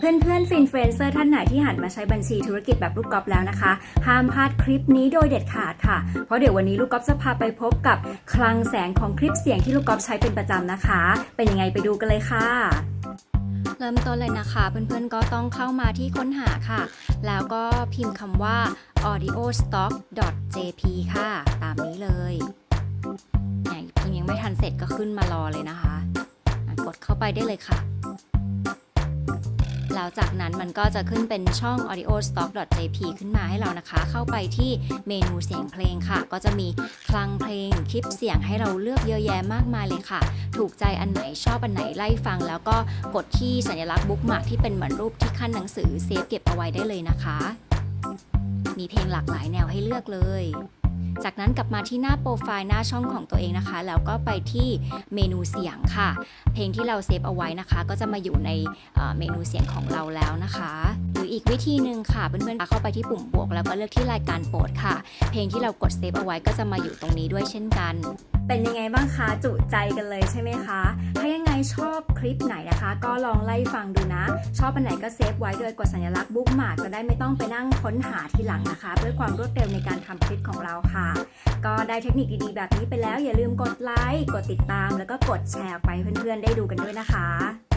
เพื่อนๆฟินเฟรนเซอร์ท่านไหนที่หันมาใช้บัญชีธุรกิจแบบลูกกอล์ฟแล้วนะคะ ห้ามพลาดคลิปนี้โดยเด็ดขาดค่ะ เพราะเดี๋ยววันนี้ลูกกอล์ฟจะพาไปพบกับคลังแสงของคลิปเสียงที่ลูกกอล์ฟใช้เป็นประจำนะคะ เป็นยังไงไปดูกันเลยค่ะเริ่มต้นเลยนะคะ เพื่อนๆก็ต้องเข้ามาที่ค้นหาค่ะ แล้วก็พิมพ์คำว่า audiostock.jp ค่ะ ตามนี้เลยไหนเพิ่งยังไม่ทันเสร็จก็ขึ้นมารอเลยนะคะ กดเข้าไปได้เลยค่ะ แล้วจากนั้นมันก็จะขึ้นเป็นช่อง audiostock.jp ขึ้นมาให้เรานะคะ เข้าไปที่เมนูเสียงเพลงค่ะ ก็จะมีคลังเพลงคลิปเสียงให้เราเลือกเยอะแยะมากมายเลยค่ะ ถูกใจอันไหนชอบอันไหนไล่ฟัง แล้วก็กดที่สัญลักษณ์บุ๊กมาร์กที่เป็นเหมือนรูปที่ขั้นหนังสือเซฟเก็บเอาไว้ได้เลยนะคะ มีเพลงหลากหลายแนวให้เลือกเลย จากนั้นกลับมาที่หน้าโปรไฟล์หน้าช่องของตัวเองนะคะ แล้วก็ไปที่เมนูเสียงค่ะ เพลงที่เราเซฟเอาไว้นะคะ ก็จะมาอยู่ในเมนูเสียงของเราแล้วนะคะ หรืออีกวิธีหนึ่งค่ะเพื่อนๆเข้าไปที่ปุ่มบวก แล้วก็เลือกที่รายการโปรดค่ะ เพลงที่เรากดเซฟเอาไว้ก็จะมาอยู่ตรงนี้ด้วยเช่นกัน เป็นยังไงบ้างคะจุใจกันเลยใช่ไหมคะ ถ้ายังไงชอบคลิปไหนนะคะ ก็ลองไล่ฟังดูนะ ชอบอันไหนก็เซฟไว้โดยกดสัญลักษณ์บุ๊กมาร์กจะได้ไม่ต้องไปนั่งค้นหาทีหลังนะคะ เพื่อความรวดเร็วในการทำคลิปของเราค่ะ ก็ได้เทคนิคดีๆ แบบนี้ไปแล้วอย่าลืมกดไลค์กดติดตาม แล้วก็กดแชร์ไปเพื่อนๆได้ดูกันด้วยนะคะ